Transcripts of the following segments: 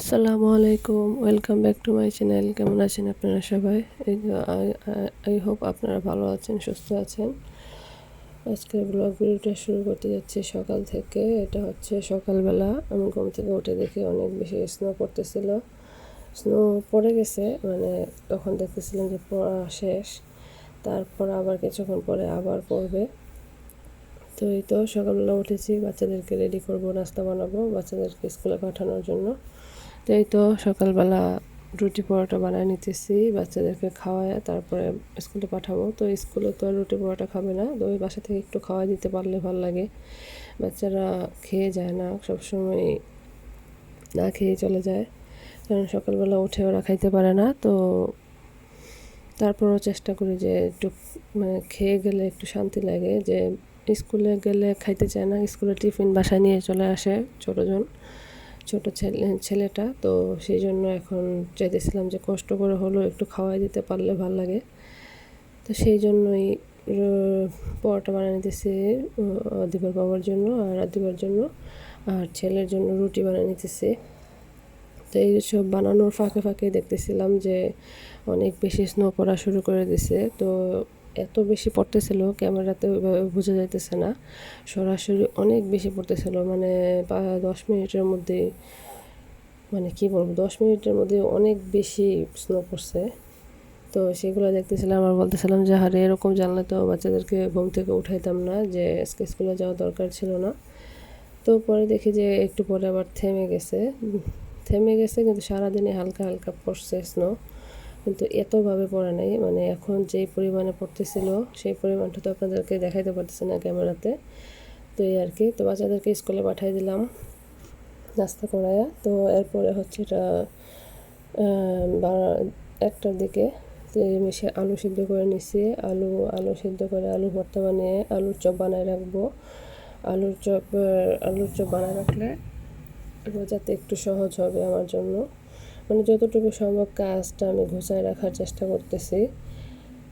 আসসালামু আলাইকুম, welcome back to my channel. কেমন আছেন আপনারা সবাই? আই হোপ আপনারা ভালো আছেন, সুস্থ আছেন। আজকের ব্লগ ভিডিওটা শুরু করতে যাচ্ছি সকাল থেকে। এটা হচ্ছে সকালবেলা। আমি ঘুম থেকে উঠে দেখি অনেক বেশি স্নো পড়তেছিল। স্নো পড়ে গেছে মানে তখন দেখতেছিলাম যে পড়া শেষ। তারপর আবার কিছুক্ষণ পরে আবার পড়বে। তো এই তো সকালবেলা উঠেছি, বাচ্চাদেরকে রেডি করব, নাস্তা বানাবো, বাচ্চাদেরকে স্কুলে পাঠানোর জন্য। তো এই তো সকালবেলা রুটি পরোটা বানায় নিতেছি, বাচ্চাদেরকে খাওয়ায়, তারপরে স্কুলে পাঠাবো। তো স্কুলে তো আর রুটি পরোটা খাবে না, তো ওই বাসা থেকে একটু খাওয়া দিতে পারলে ভালো লাগে। বাচ্চারা খেয়ে যায় না, সবসময় না খেয়ে চলে যায়। কারণ সকালবেলা উঠে ওরা খাইতে পারে না, তো তারপরও চেষ্টা করি যে একটু মানে খেয়ে গেলে একটু শান্তি লাগে যে স্কুলে গেলে খাইতে চায় না, স্কুলে টিফিন বাসায় নিয়ে চলে আসে ছোটোজন ছোটো ছেলে, ছেলেটা, তো সেই জন্য এখন চাইতেছিলাম যে কষ্ট করে হলেও একটু খাওয়াই দিতে পারলে ভালো লাগে। তো সেই জন্যই পরোটা বানিয়ে নিতেছি দিবার বাবার জন্য আর দিবার জন্য। আর ছেলের জন্য রুটি বানিয়ে নিতেছি। তো এই সব বানানোর ফাঁকে ফাঁকে দেখতেছিলাম যে অনেক বেশি স্নো পড়া শুরু করে দিছে। তো এত বেশি পড়তেছিল ক্যামেরাতে বোঝা যাইতেছে না। সরাসরি অনেক বেশি পড়তেছিল মানে দশ মিনিটের মধ্যে মানে কি বলব, দশ মিনিটের মধ্যে অনেক বেশি স্নো পড়ছে। তো সেগুলো দেখতেছিলাম আর বলতেছিলাম যে হারে এরকম জানলে তো বাচ্চাদেরকে ঘুম থেকে উঠাইতাম না, যে আজকে স্কুলে যাওয়া দরকার ছিল না। তো পরে দেখি যে একটু পরে আবার থেমে গেছে। থেমে গেছে কিন্তু সারাদিনে হালকা হালকা পড়ছে স্নো। কিন্তু এতভাবে পড়ে নাই। মানে এখন যেই পরিমাণে পড়তেছিল, সেই পরিমাণটা তো আপনাদেরকে দেখাইতে পারতেছে না ক্যামেরাতে। তো এই আর কি। তো বাচ্চাদেরকে স্কুলে পাঠিয়ে দিলাম নাস্তা করায়া। তো এরপরে হচ্ছে এটা একটার দিকে মিশে আলু সিদ্ধ করে নিছি। আলু আলু সিদ্ধ করে আলু ভর্তা বানিয়ে আলুর চপ বানায় রাখব। আলুর চপ আলুর চপ বানায় রাখলে যাতে একটু সহজ হবে আমার জন্য। মানে যতটুকু সম্ভব কাজটা আমি ঘুষায় রাখার চেষ্টা করতেছি।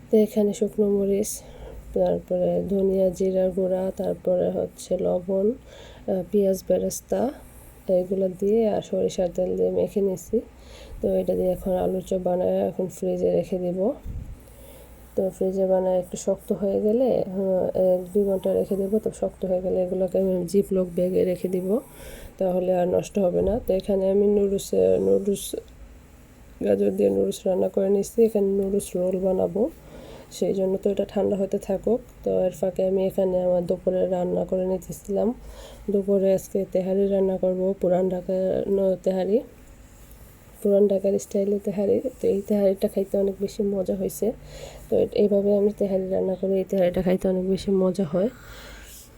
তো এখানে শুকনো মরিচ, তারপরে ধনিয়া জিরার গুঁড়া, তারপরে হচ্ছে লবণ পেঁয়াজ বেরেস্তা, এগুলো দিয়ে আর সরিষার তেল দিয়ে মেখে নিছি। তো এটা দিয়ে এখন আলুর চপ বানায় এখন ফ্রিজে রেখে দিব। তো ফ্রিজে বানায় একটু শক্ত হয়ে গেলে এক দুই ঘণ্টা রেখে দেবো। তো শক্ত হয়ে গেলে এগুলোকে আমি জিপ লোক ব্যাগে রেখে দিব। তাহলে আর নষ্ট হবে না। তো এখানে আমি নুডলস নুডলস, গাজর দিয়ে নুডলস রান্না করে নিচ্ছি এখানে নুডলস রোল বানাবো। সেই জন্য তো এটা ঠান্ডা হতে থাকুক। তো এর ফাঁকে আমি এখানে আমার দুপুরে রান্না করে নিতেছিলাম। দুপুরে আজকে তেহারি রান্না করব, পুরান ঢাকা তেহারি। পুরান ঢাকার স্টাইলে তেহারি। তো এই তেহারিটা খাইতে অনেক বেশি মজা হয়েছে তো এইভাবে আমি তেহারি রান্না করি, এই তেহারিটা খাইতে অনেক বেশি মজা হয়।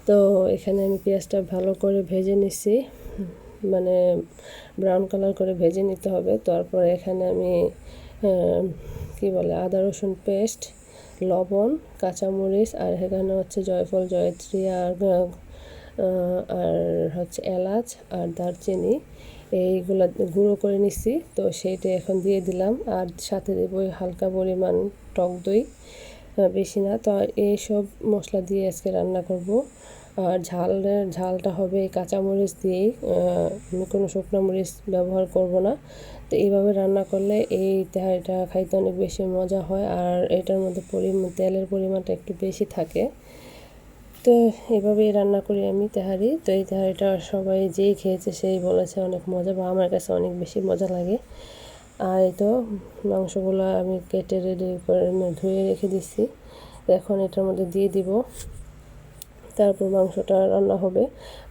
তো এখানে আমি পেঁয়াজটা ভালো করে ভেজে নিছি। মানে ব্রাউন কালার করে ভেজে নিতে হবে। তারপরে এখানে আমি কি বলে, আদা রসুন পেস্ট লবণ, কাঁচামরিচ, আর এখানে হচ্ছে জয়ফল, জয়ত্রী, আর আর হচ্ছে এলাচ, আর দারচিনি। এইগুলো গুঁড়ো করে নিছি, তো সেইটা এখন দিয়ে দিলাম। আর সাথে দেবো হালকা পরিমাণ টক দই বেশি না। তো এইসব মশলা দিয়ে আজকে রান্না করব। আর ঝালের ঝালটা হবে কাঁচামরিচ দিয়েই আমি কোনো শুকনো মরিচ ব্যবহার করব না। তো এইভাবে রান্না করলে এই তেহারিটা খাইতে অনেক বেশি মজা হয় আর এটার মধ্যে পরিমাণ তেলের পরিমাণটা একটু বেশি থাকে। তো এভাবেই রান্না করি আমি তেহারি। তো এই তেহারিটা সবাই যেই খেয়েছে সেই বলেছে অনেক মজা বা আমার কাছে অনেক বেশি মজা লাগে। আর এই তো মাংসগুলো আমি কেটে রেডি করে ধুয়ে রেখে দিচ্ছি এখন এটার মধ্যে দিয়ে দিব। তারপর মাংসটা রান্না হবে।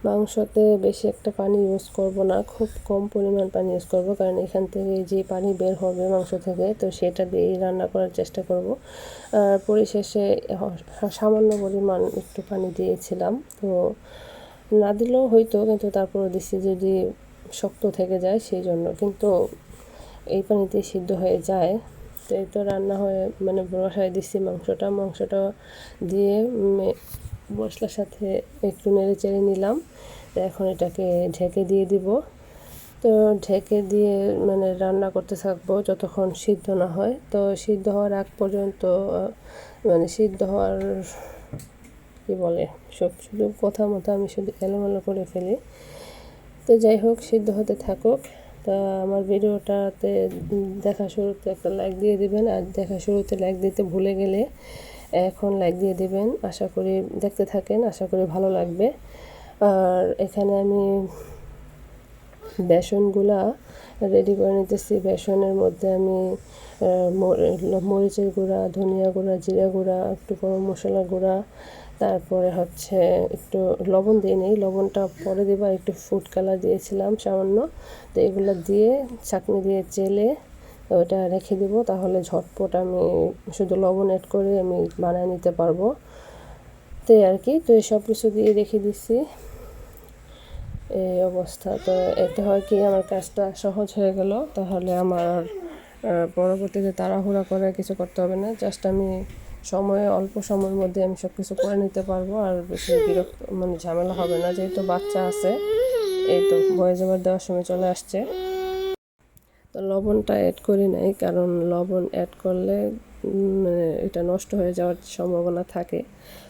মাংসতে বেশি একটা পানি ইউজ করব না, খুব কম পরিমাণ পানি ইউজ করব, কারণ এখান থেকে যে পানি বের হবে মাংস থেকে, তো সেটা দিয়েই রান্না করার চেষ্টা করব। আর পরিশেষে সামান্য পরিমাণ একটু পানি দিয়েছিলাম, তো না দিলেও হয়তো কিন্তু তারপরে দিচ্ছি যদি শক্ত থেকে যায় সেই জন্য কিন্তু এই পানিতে সিদ্ধ হয়ে যায়, তো এই তো রান্না হয়ে মানে বসায় দিচ্ছি মাংসটা। মাংসটা দিয়ে মশলার সাথে একটু নেড়ে চেড়ে নিলাম এখন এটাকে ঢেকে দিয়ে দিব। তো ঢেকে দিয়ে মানে রান্না করতে থাকব যতক্ষণ সিদ্ধ না হয়। তো সিদ্ধ হওয়ার আগ পর্যন্ত মানে সিদ্ধ হওয়ার কী বলে, সব শুধু কথা মতো আমি শুধু এলোমেলো করে ফেলি। তো যাই হোক, সিদ্ধ হতে থাকুক। তা আমার ভিডিওটাতে দেখা শুরুতে একটা লাইক দিয়ে দিবেন, আর দেখা শুরুতে লাইক দিতে ভুলে গেলে এখন লাইক দিয়ে দেবেন। আশা করি দেখতে থাকেন, আশা করি ভালো লাগবে। আর এখানে আমি বেসনগুলা রেডি করে নিতেছি। বেসনের মধ্যে আমি মরিচের গুঁড়া, ধনিয়া গুঁড়া, জিরা গুঁড়া, একটু গরম মশলা গুঁড়া, তারপরে হচ্ছে একটু লবণ দিয়ে নেই। লবণটা পরে দেবো, আর একটু ফুড কালার দিয়েছিলাম সামান্য। তো এগুলো দিয়ে চাকনি দিয়ে চেলে ওটা রেখে দেবো। তাহলে ঝটপট আমি শুধু লবণ অ্যাড করে আমি বানিয়ে নিতে পারব। তো আর কি, তো সব কিছু দিয়ে রেখে দিচ্ছি এই অবস্থা। তো এতে হয় কি, আমার কাজটা সহজ হয়ে গেল। তাহলে আমার পরবর্তীতে তাড়াহুড়া করে কিছু করতে হবে না। জাস্ট আমি সময়ে, অল্প সময়ের মধ্যে আমি সব কিছু করে নিতে পারব। আর বেশি বিরক্ত মানে ঝামেলা হবে না। যেহেতু বাচ্চা আছে, এই তো বয়ে যাবার দেওয়ার সময় চলে আসছে। তো লবণটা অ্যাড করি নাই, কারণ লবণ অ্যাড করলে মানে এটা নষ্ট হয়ে যাওয়ার সম্ভাবনা থাকে।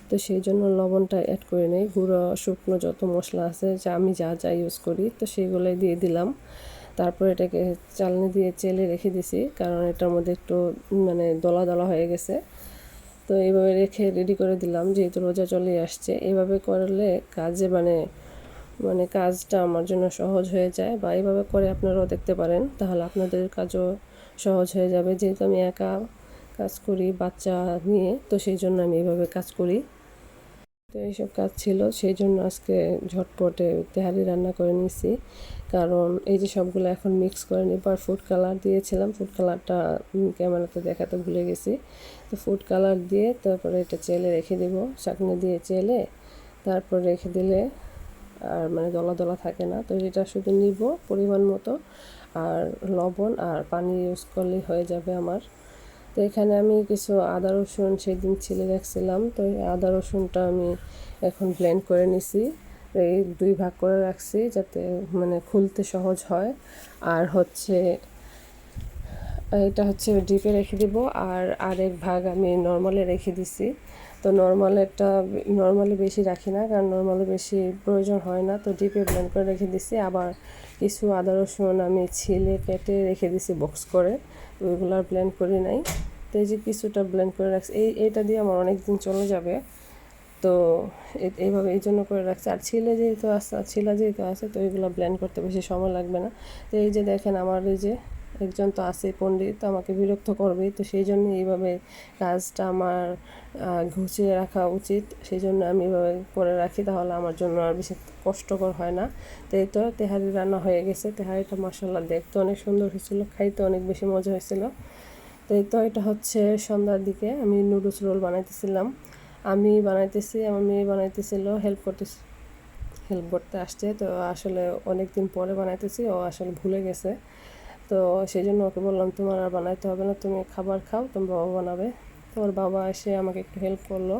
তো সেই জন্য লবণটা অ্যাড করে নেই। গুঁড়ো, শুকনো যত মশলা আছে, যা আমি যা যা ইউজ করি, তো সেইগুলোই দিয়ে দিলাম। তারপর এটাকে চালনি দিয়ে চেলে রেখে দিছি, কারণ এটার মধ্যে একটু মানে দলা দলা হয়ে গেছে। তো এইভাবে রেখে রেডি করে দিলাম, যেহেতু রোজা চলে আসছে। এভাবে করলে কাজে মানে মানে কাজটা আমার জন্য সহজ হয়ে যায় বা এইভাবে করে আপনারাও দেখতে পারেন, তাহলে আপনাদের কাজও সহজ হয়ে যাবে। যেহেতু আমি একা কাজ করি বাচ্চা নিয়ে, তো সেই জন্য আমি এইভাবে কাজ করি। তো এইসব কাজ ছিল, সেই জন্য আজকে ঝটপটে তেহারি রান্না করে নিছি। কারণ এই যে সবগুলো এখন মিক্স করে নিব, আর ফুড কালার দিয়েছিলাম ফুড কালারটা ক্যামেরাতে দেখাতে ভুলে গেছি। তো ফুড কালার দিয়ে তারপরে এটা চেলে রেখে দেব, চাকনি দিয়ে চেলে, তারপর রেখে দিলে আর মানে দলা দলা থাকে না। তো এটা শুধু নিব পরিমাণ মতো। আর লবণ আর পানি ইউজ করলেই হয়ে যাবে আমার। তো এখানে আমি কিছু আদা, রসুন সেদিন ছিলে রাখছিলাম। তো এই আদা, রসুনটা আমি এখন ব্লেন্ড করে নিছি। এই দুই ভাগ করে রাখছি যাতে মানে খুলতে সহজ হয়। আর হচ্ছে, এটা হচ্ছে ডিপে রেখে দিব। আর আরেক ভাগ আমি নর্মালে রেখে দিছি। তো নর্মালেরটা নর্মালি বেশি রাখি না, কারণ নর্মালি বেশি প্রয়োজন হয় না। তো ডিপে ব্লেন্ড করে রেখে দিছি। আবার কিছু আদা, রসুন আমি ছিলে, কেটে রেখে দিছি বক্স করে। ওইগুলো আর ব্লেন্ড করি নাই। তো এই যে কিছুটা ব্লেন্ড করে রাখছি, এই, এটা দিয়ে আমার অনেক দিন চলে যাবে। তো এইভাবে এই জন্য করে রাখছি। আর ছিলে যেহেতু আছে, ছিলা যেহেতু আছে, তো এইগুলো ব্লেন্ড করতে বেশি সময় লাগবে না। তো এই যে দেখেন, আমার এই যে একজন তো আছে পণ্ডিত, আমাকে বিরক্ত করবেই তো সেই জন্য এইভাবে কাজটা আমার ঘুচিয়ে রাখা উচিত। সেই জন্য আমি এভাবে করে রাখি, তাহলে আমার জন্য আর বেশি কষ্টকর হয় না। তো এই তো তেহারি রান্না হয়ে গেছে। তেহারিটা মশলা দেখতে অনেক সুন্দর হয়েছিল, খাইতে অনেক বেশি মজা হয়েছিল। তো এই তো এটা হচ্ছে সন্ধ্যার দিকে, আমি নুডলস রোল বানাইতেছিলাম। আমি বানাইতেছি, আমার মেয়ে বানাইতেছিল হেল্প করতেছি হেল্প করতে আসছে। তো আসলে অনেক দিন পরে বানাইতেছি, ও আসলে ভুলে গেছে। তো সেই জন্য ওকে বললাম, তোমার আর বানাইতে হবে না, তুমি খাবার খাও, তোমার বাবা বানাবে। তোমার বাবা এসে আমাকে একটু হেল্প করল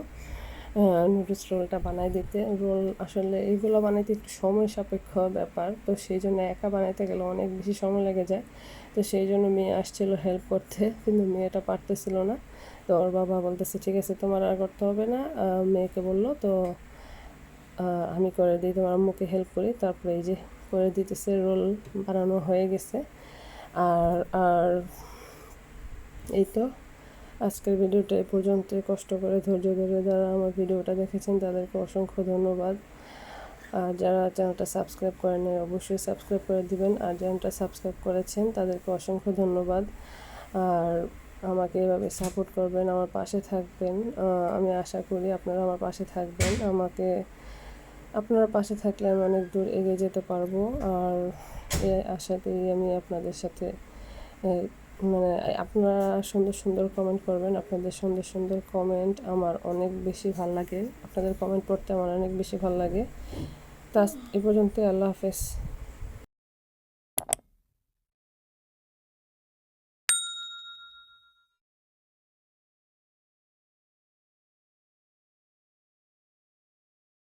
নুডলস রোলটা বানাই দিতে। রোল আসলে এইগুলো বানাইতে একটু সময় সাপেক্ষ ব্যাপার, তো সেই জন্য একা বানাইতে গেলে অনেক বেশি সময় লেগে যায়। তো সেই জন্য মেয়ে আসছিল হেল্প করতে, কিন্তু মেয়েটা পারতেছিল না। তো ওর বাবা বলতেছে, ঠিক আছে, তোমার আর করতে হবে না। মেয়েকে বলল, তো আমি করে দিই, তোমার আম্মুকে হেল্প করি। তারপরে এই যে করে দিতেছে রোল বানানো হয়ে গেছে। আর আর এই তো, আজকের ভিডিওটা এ পর্যন্ত কষ্ট করে ধৈর্য ধরে যারা আমার ভিডিওটা দেখেছেন, তাদেরকে অসংখ্য ধন্যবাদ। আর যারা চ্যানেলটা সাবস্ক্রাইব করেন অবশ্যই সাবস্ক্রাইব করে দিবেন। আর চ্যানেলটা সাবস্ক্রাইব করেছেন, তাদেরকে অসংখ্য ধন্যবাদ। আর আমাকে এভাবে সাপোর্ট করবেন, আমার পাশে থাকবেন। আমি আশা করি আপনারা আমার পাশে থাকবেন। আমাকে আপনারা পাশে থাকলে আমি অনেক দূর এগিয়ে যেতে পারব। আর এ আশাতেই আমি আপনাদের সাথে মানে আপনারা সুন্দর সুন্দর কমেন্ট করবেন, আপনাদের সুন্দর সুন্দর কমেন্ট আমার অনেক বেশি ভালো লাগে। আপনাদের কমেন্ট পড়তে আমার অনেক বেশি ভালো লাগে। তা, এ পর্যন্ত আল্লাহ হাফেজ।